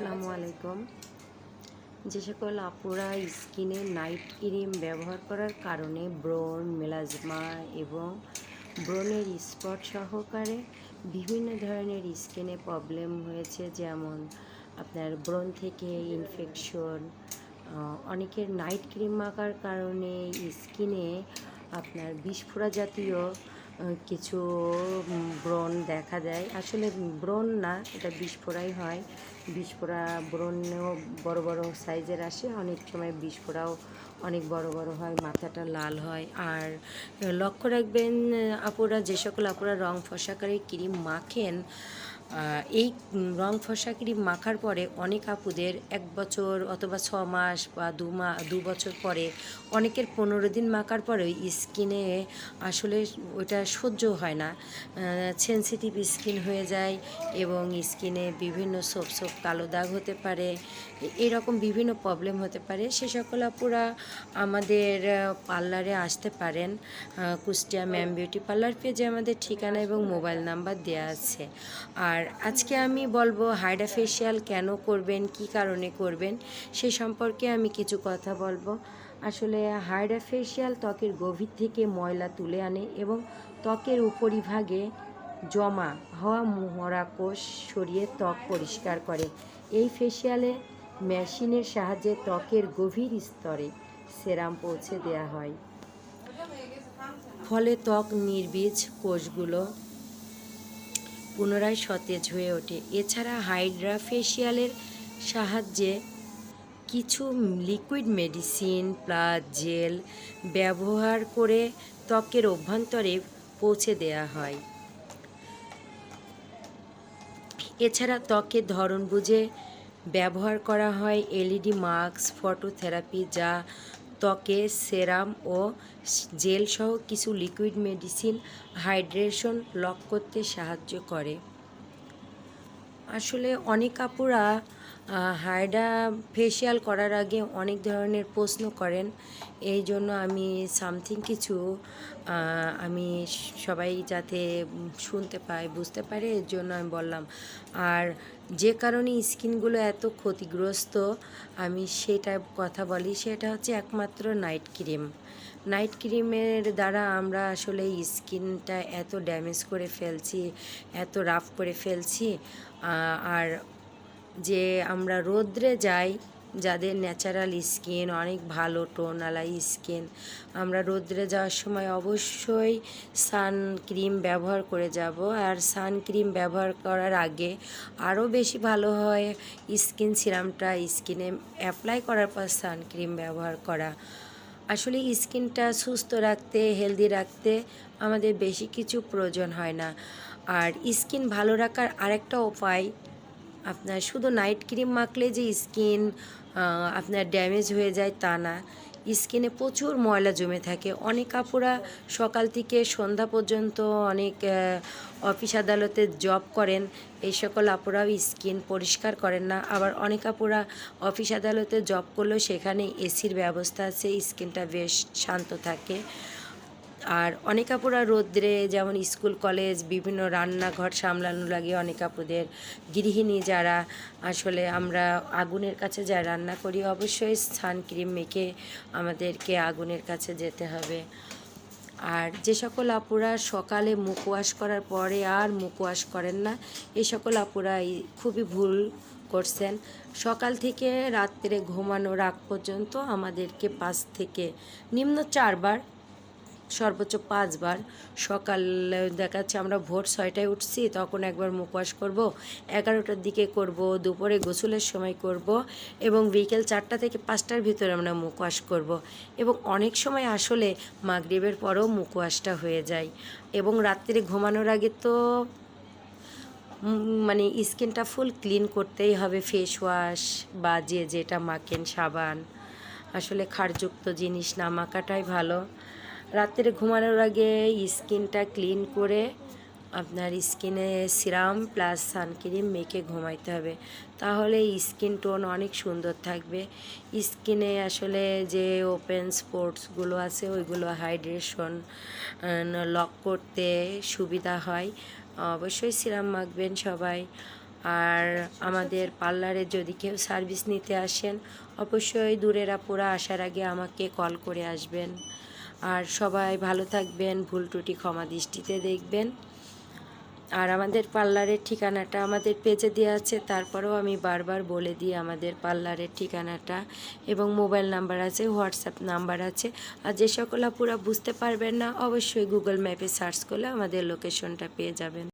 আসসালামু আলাইকুম। যে সকল আপুরা স্কিনে নাইট ক্রিম ব্যবহার করার কারণে ব্রণ, মেলাজমা এবং ব্রণের স্পট সহকারে বিভিন্ন ধরনের স্কিনে প্রবলেম হয়েছে, যেমন আপনার ব্রণ থেকে ইনফেকশন অনেকের নাইট ক্রিম মাখার কারণে স্কিনে আপনার বিষফোড়া জাতীয় কিছু ব্রণ দেখা দেয় আসলে ব্রণ না, এটা বিস্ফোরাই হয়। বিস্ফোরা ব্রণেও বড় বড় সাইজের আসে। অনেক সময় বিস্ফোরাও অনেক বড় বড় হয়, মাথাটা লাল হয়। আর লক্ষ্য রাখবেন আপুরা, যে সকল আপুরা রং ফসাকারী, ক্রিম মাখেন এই রং ফসা মাখার পরে অনেক আপুদের এক বছর অথবা ছ মাস বা দু মা, দু বছর পরে অনেকের পনেরো দিন মাখার পরে স্কিনে আসলে ওটা সহ্য হয় না। সেন্সিটিভ স্কিন হয়ে যায় এবং স্কিনে বিভিন্ন সোপ সোপ কালো দাগ হতে পারে, এরকম বিভিন্ন প্রবলেম হতে পারে। সে সকল আপুরা আমাদের পার্লারে আসতে পারেন। কুষ্টিয়া ম্যাম বিউটি পার্লার পেজে আমাদের ঠিকানা এবং মোবাইল নাম্বার দেওয়া আছে। আর আজকে আমি বলব হাইডা ফেশিয়াল কেন করবেন, কি কারণে করবেন, সে সম্পর্কে আমি কিছু কথা বলব। আসলে হাইডা ফেশিয়াল ত্বকের গভীর থেকে ময়লা তুলে আনে এবং ত্বকের উপরিভাগে জমা হওয়া মরা কোষ সরিয়ে ত্বক পরিষ্কার করে। এই ফেশিয়ালে মেশিনের সাহায্যে ত্বকের গভীর স্তরে সেরাম পৌঁছে দেওয়া হয়। ফলে ত্বক নির্বীজ কোষগুলো পুনরায় সতেজ হয়ে ওঠে। এছাড়া হাইড্রা ফেশিয়ালের সাহায্যে কিছু লিকুইড মেডিসিন প্লাস জেল ব্যবহার করে ত্বকের অভ্যন্তরে পৌঁছে দেওয়া হয়। এছাড়া ত্বকের ধরন বুঝে ব্যবহার করা হয় এলইডি মাস্ক, ফটোথেরাপি যা ত্বকে সেরাম ও জেল সহ কিছু লিকুইড মেডিসিন হাইড্রেশন লক করতে সাহায্য করে। আসলে অনেক আপুরা হাইডা ফেশিয়াল করার আগে অনেক ধরনের প্রশ্ন করেন। এই জন্য আমি সামথিং কিছু আমি সবাই যাতে শুনতে পায়, বুঝতে পারে, এর জন্য আমি বললাম। আর যে কারণে স্কিনগুলো এত ক্ষতিগ্রস্ত, আমি সেটা কথা বলি, সেটা হচ্ছে একমাত্র নাইট ক্রিম। নাইট ক্রিমের দ্বারা আমরা আসলে স্কিনটা এত ড্যামেজ করে ফেলছি, এত রাফ করে ফেলছি আর যে আমরা রোদ্রে যাই যাদের ন্যাচারাল স্কিন অনেক ভালো টোনালা স্কিন আমরা রোদ্রে যাওয়ার সময় অবশ্যই সান ক্রিম ব্যবহার করে যাব। আর সান ক্রিম ব্যবহার করার আগে আরও বেশি ভালো হয় স্কিন সিরামটা স্কিনে অ্যাপ্লাই করার পর সান ক্রিম ব্যবহার করা। আসলে স্কিনটা সুস্থ রাখতে হেলদি রাখতে আমাদের বেশি কিছু প্রয়োজন হয় না। আর স্কিন ভালো রাখার আরেকটা উপায়, আপনার শুধু নাইট ক্রিম মাখলে যে স্কিন আপনার ড্যামেজ হয়ে যায় তা না। স্কিনে প্রচুর ময়লা জমে থাকে। অনেক কাপড়া সকাল থেকে সন্ধ্যা পর্যন্ত অনেক অফিস আদালতে জব করেন। এই সকল আপুরাও স্কিন পরিষ্কার করেন না। আবার অনেক আপুরা অফিস আদালতে জব করলেও সেখানে এসির ব্যবস্থা আছে। স্কিনটা বেশ শান্ত থাকে। আর অনেক আপুরা রোদ্রে যেমন স্কুল, কলেজ, বিভিন্ন রান্নাঘর সামলানো লাগে। অনেক আপুদের গৃহিণী যারা আসলে আমরা আগুনের কাছে যা রান্না করি, অবশ্যই সান ক্রিম মেখে আমাদেরকে আগুনের কাছে যেতে হবে। আর যে সকল আপুরা সকালে মুখ ওয়াশ করার পরে আর মুখ ওয়াশ করেন না এই সকল আপুরা খুবই ভুল করছেন। সকাল থেকে রাত্রে ঘুমানোর আগ পর্যন্ত আমাদেরকে পাঁচ থেকে নিম্ন চারবার সর্বোচ্চ পাঁচবার। সকাল দেখা যাচ্ছে আমরা ভোর ছয়টায় উঠছি, তখন একবার মুখ ওয়াশ করব, এগারোটার দিকে করব, দুপুরে গোসলের সময় করব এবং বিকেল চারটা থেকে পাঁচটার ভিতরে আমরা মুখ করব এবং অনেক সময় আসলে মাগরিবের পরেও মুখ হয়ে যায় এবং রাত্রে ঘুমানোর আগে তো মানে স্কিনটা ফুল ক্লিন করতেই হবে, ফেস ওয়াশ বা যে যেটা মাখেন সাবান। আসলে ক্ষারযুক্ত জিনিস না মাখাটাই ভালো। রাত্রে ঘুমানোর আগে স্কিনটা ক্লিন করে আপনার স্কিনে সিরাম প্লাস সানক্রিম মেখে ঘুমাইতে হবে। তাহলে স্কিন টোন অনেক সুন্দর থাকবে। স্কিনে আসলে যে ওপেন স্পোর্টসগুলো আছে, ওইগুলো হাইড্রেশন লক করতে সুবিধা হয়। অবশ্যই সিরাম মাখবেন সবাই। আর আমাদের পার্লারে যদি কেউ সার্ভিস নিতে আসেন, অবশ্যই দূরের আপুরা আসার আগে আমাকে কল করে আসবেন। আর সবাই ভালো থাকবেন, ভুল ত্রুটি ক্ষমা দৃষ্টিতে দেখবেন। আর আমাদের পার্লারের ঠিকানাটা আমাদের পেজে দেওয়া আছে, তারপরেও আমি বারবার বলে দিই আমাদের পার্লারের ঠিকানাটা এবং মোবাইল নাম্বার আছে, হোয়াটসঅ্যাপ নাম্বার আছে। আর যে সকল আপুরা বুঝতে পারবেন না, অবশ্যই গুগল ম্যাপে সার্চ করলে আমাদের লোকেশনটা পেয়ে যাবেন।